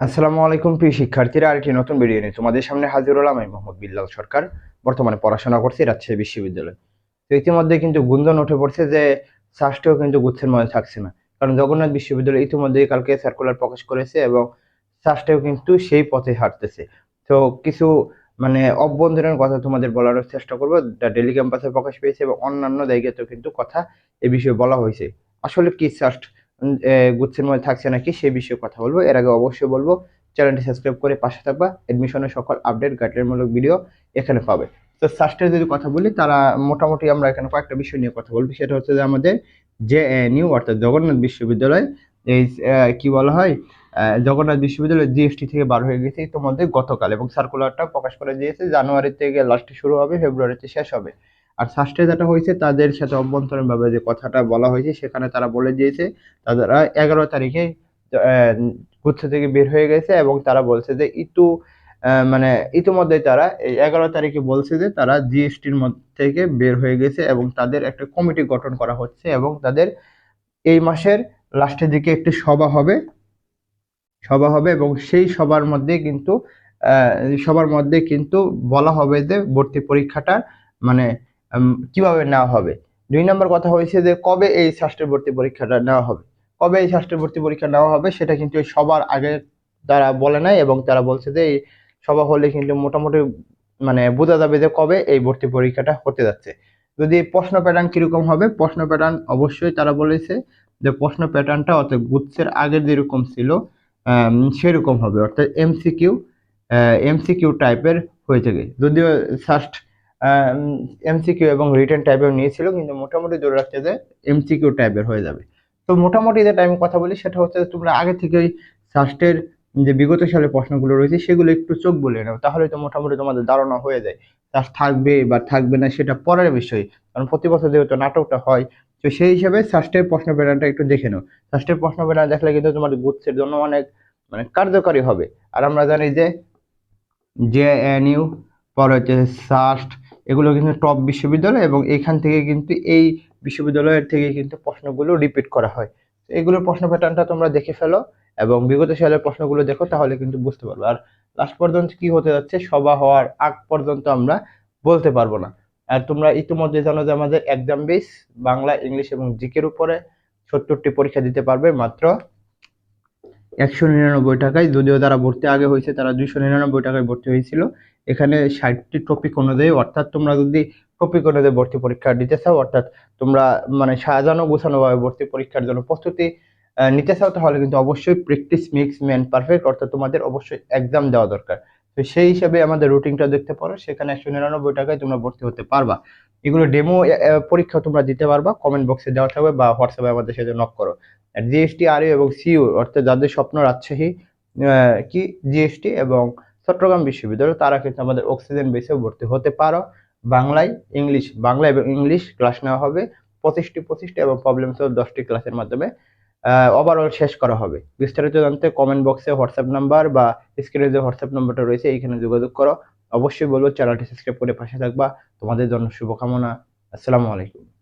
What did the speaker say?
আসসালামু আলাইকুম প্রিয় শিক্ষার্থীরা আরেকটি নতুন ভিডিও নিয়ে তোমাদের সামনে হাজির হলাম আমি মোহাম্মদ বিল্লাল সরকার বর্তমানে পড়াশোনা করছি রাজশাহী বিশ্ববিদ্যালয়। তো ইতিমধ্যে কিন্তু গুঞ্জন উঠে পড়ছে যে ষষ্ঠেও কিন্তু গুচ্ছের মধ্যে থাকছে না। কারণ জগন্নাথ বিশ্ববিদ্যালয় ইতিমধ্যেই কালকে সার্কুলার প্রকাশ করেছে এবং ষষ্ঠেও কিন্তু সেই পথে হাঁটতেছে। তো কিছু মানে অভ্যন্তরীণ কথা তোমাদের বলার চেষ্টা করব ডেলি ক্যাম্পাসে প্রকাশ পেয়েছে এবং অন্যান্য জায়গাতেও কিন্তু কথা এ বিষয়ে বলা হয়েছে। আসলে কি এ, গুচ্ছের মধ্যে থাকছে নাকি সেই বিষয়ে কথা বলব। এর আগে অবশ্যই বলব, চ্যানেলটি সাবস্ক্রাইব করে পাশে থাকবা। অ্যাডমিশনের সকল আপডেট গাইডলাইনমূলক ভিডিও এখানে পাবে। তো সাস্টের যদি কথা বলি, তারা মোটামুটি আমরা এখানে কয়েকটা বিষয় নিয়ে কথা বলব। সেটা হচ্ছে যে আমাদের যে নিউ অর্থাৎ জগন্নাথ বিশ্ববিদ্যালয়, এই কি বলা হয় জগন্নাথ বিশ্ববিদ্যালয় জিএসটি থেকে বার হয়ে গেছে ইতিমধ্যে গতকাল এবং সার্কুলারটা প্রকাশ করে দিয়েছে। জানুয়ারি থেকে লাস্টে শুরু হবে, ফেব্রুয়ারিতে শেষ হবে। আর সাস্টে যেটা হয়েছে, তাদের সাথে অভ্যন্তরীণভাবে যে কথাটা বলা হয়েছে, সেখানে তারা বলে দিয়েছে তারা এগারো তারিখে গুচ্ছ থেকে বের হয়ে গেছে এবং তারা বলছে যে ইতু মানে ইতিমধ্যে তারা এই এগারো তারিখে বলছে যে তারা জিএসটির মধ্যে থেকে বের হয়ে গেছে এবং তাদের একটা কমিটি গঠন করা হচ্ছে এবং তাদের এই মাসের লাস্টের দিকে একটি সভা হবে। সভা হবে এবং সেই সবার মধ্যে কিন্তু সবার মধ্যে কিন্তু বলা হবে যে ভর্তি পরীক্ষাটা মানে কীভাবে নেওয়া হবে? দুই নম্বর কথা হয়েছে যে, কবে এই ষষ্ঠের ভর্তি পরীক্ষাটা নেওয়া হবে? কবে এই ষষ্ঠের ভর্তি পরীক্ষা নেওয়া হবে সেটা কিন্তু সবার আগে তারা বলে নাই এবং তারা বলছে যে, এই সভা হলে কিন্তু মোটামুটি মানে বোঝা যাবে যে কবে এই ভর্তি পরীক্ষাটা হতে যাচ্ছে। যদি প্রশ্ন প্যাটার্ন কীরকম হবে? প্রশ্ন প্যাটার্ন অবশ্যই তারা বলেছে যে, প্রশ্ন প্যাটার্নটা অর্থাৎ গুচ্ছের আগের যেরকম ছিল সেরকম হবে। অর্থাৎ এমসিকিউ এমসিকিউ টাইপের হয়ে থাকে যদিও ফার্স্ট এমসিকিউ এবং রিটেন টাইপের নিয়েছিল, কিন্তু মোটামুটি ধরে রাখছে যে এমসিকিউ টাইপের হয়ে যাবে। তো মোটামুটি যেটা আমি কথা বলি, সেটা হচ্ছে তোমরা আগে থেকেই ফার্স্টের যে বিগত সালের প্রশ্নগুলো রয়েছে, সেগুলো একটু চোখ বলে নাও, তাহলে তো মোটামুটি তোমাদের ধারণা হয়ে যায় ফার্স্ট থাকবে বা থাকবে না সেটা পরের বিষয়। কারণ প্রতি বছর যেহেতু নাটকটা হয়, তো সেই হিসাবে ফার্স্টের প্রশ্ন প্যাটার্নটা একটু দেখে নাও। ফার্স্টের প্রশ্ন প্যাটার্ন দেখলে কিন্তু তোমার গুচ্ছের জন্য অনেক মানে কার্যকারী হবে। আর আমরা জানি যে জে এন ইউ পরে হচ্ছে সাস্ট এগুলো কিন্তু টপ বিশ্ববিদ্যালয় এবং এখান থেকে কিন্তু এই বিশ্ববিদ্যালয়ের থেকে কিন্তু প্রশ্নগুলো রিপিট করা হয়। এগুলোর প্রশ্ন প্যাটার্নটা তোমরা দেখে ফেলো এবং বিগত সালের প্রশ্নগুলো দেখো, তাহলে কিন্তু বুঝতে পারবে। আর লাস্ট পর্যন্ত কি হতে যাচ্ছে? সভা হওয়ার আগ পর্যন্ত আমরা বলতে পারব না। আর তোমরা ইতিমধ্যে জানো যে আমাদের এক্সাম বেস বাংলা, ইংলিশ এবং জিকের উপরে সত্তরটি পরীক্ষা দিতে পারবে। মাত্র একশো নিরানব্বই টাকায়, যদিও তারা ভর্তি আগে হয়েছে, তারা দুইশো নিরানব্বই টাকায় ভর্তি হয়েছিল। এখানে ষাটটি টপিক অনুযায়ী অর্থাৎ তোমরা যদি টপিক অনুযায়ী ভর্তি পরীক্ষা দিতে চাও, অর্থাৎ তোমরা মানে সাজানো গোছানোভাবে ভর্তি পরীক্ষার জন্য প্রস্তুতি নিতে চাও, তাহলে কিন্তু অবশ্যই প্র্যাকটিস মিক্স ম্যান পারফেক্ট অর্থাৎ তোমাদের অবশ্যই এক্সাম দেওয়া দরকার। তো সেই হিসাবে আমাদের রুটিনটা দেখতে পারো, সেখানে একশো নিরানব্বই টাকায় তোমরা ভর্তি হতে পারবা। এগুলো ডেমো পরীক্ষা তোমরা দিতে পারবা কমেন্ট বক্সে দেওয়া থাকবে বা হোয়াটসঅ্যাপে আমাদের সাথে নক করো। জিএসটি আর এবং সিইউ অর্থাৎ যাদের স্বপ্ন রাজশাহী কি? জিএসটি এবং চট্টগ্রাম বিশ্ববিদ্যালয়, তারা কিন্তু আমাদের অক্সিজেন বেসেও ভর্তি হতে পারো। বাংলায় ইংলিশ বাংলা এবং ইংলিশ ক্লাস নেওয়া হবে। পঁচিশটি পঁচিশটি এবং প্রবলেম সহ দশটি ক্লাসের মাধ্যমে ওভারঅল শেষ করা হবে। বিস্তারিত জানতে কমেন্ট বক্সে হোয়াটসঅ্যাপ নাম্বার বা স্ক্রিনে যে হোয়াটসঅ্যাপ নাম্বারটা রয়েছে, এইখানে যোগাযোগ করো। অবশ্যই বলব চ্যানেলটি সাবস্ক্রাইব করে পাশে থাকবা। তোমাদের জন্য শুভকামনা। আসসালামু আলাইকুম।